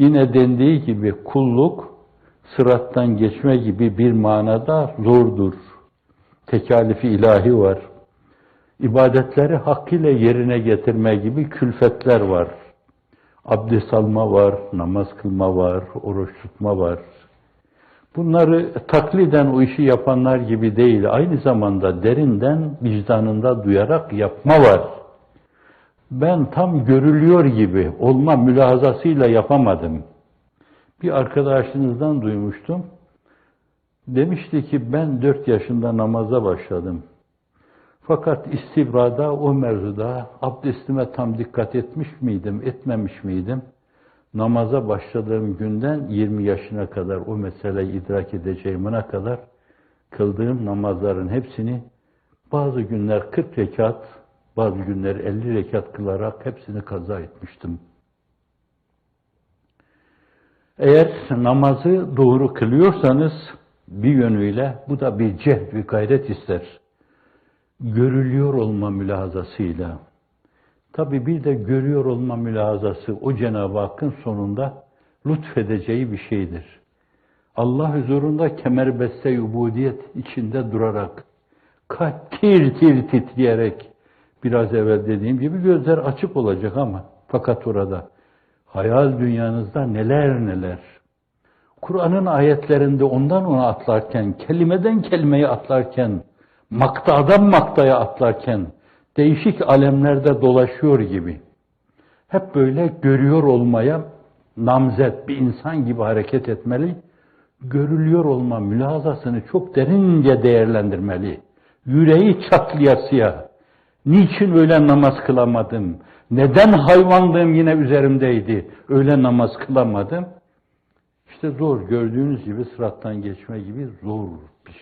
Yine dendiği gibi kulluk sırattan geçme gibi bir manada zordur. Tekalifi ilahi var. İbadetleri hakkıyla yerine getirme gibi külfetler var. Abdest alma var, namaz kılma var, oruç tutma var. Bunları takliden o işi yapanlar gibi değil, aynı zamanda derinden vicdanında duyarak yapma var. Ben tam görülüyor gibi olma mülahazasıyla yapamadım. Bir arkadaşınızdan duymuştum. Demişti ki ben dört yaşında namaza başladım. Fakat istibrada o mevzuda abdestime tam dikkat etmiş miydim, etmemiş miydim? Namaza başladığım günden 20 yaşına kadar o meseleyi idrak edeceğimine kadar kıldığım namazların hepsini bazı günler 40 rekat, bazı günler 50 rekat kılarak hepsini kaza etmiştim. Eğer namazı doğru kılıyorsanız bir yönüyle bu da bir cehd ve gayret ister. Görülüyor olma mülahazasıyla. Tabi bir de görüyor olma mülahazası o Cenab-ı Hakk'ın sonunda lütfedeceği bir şeydir. Allah huzurunda kemerbeste ubudiyet içinde durarak, tir tir titreyerek, biraz evvel dediğim gibi gözler açık olacak ama fakat orada hayal dünyanızda neler neler. Kur'an'ın ayetlerinde ondan ona atlarken, kelimeden kelimeye atlarken, maktadan maktaya atlarken, değişik alemlerde dolaşıyor gibi. Hep böyle görüyor olmaya namzet bir insan gibi hareket etmeli. Görülüyor olma mülazasını çok derince değerlendirmeli. Yüreği çatlayasıya. Niçin öyle namaz kılamadım? Neden hayvanlığım yine üzerimdeydi? Öyle namaz kılamadım. İşte zor. Gördüğünüz gibi sırattan geçme gibi zor.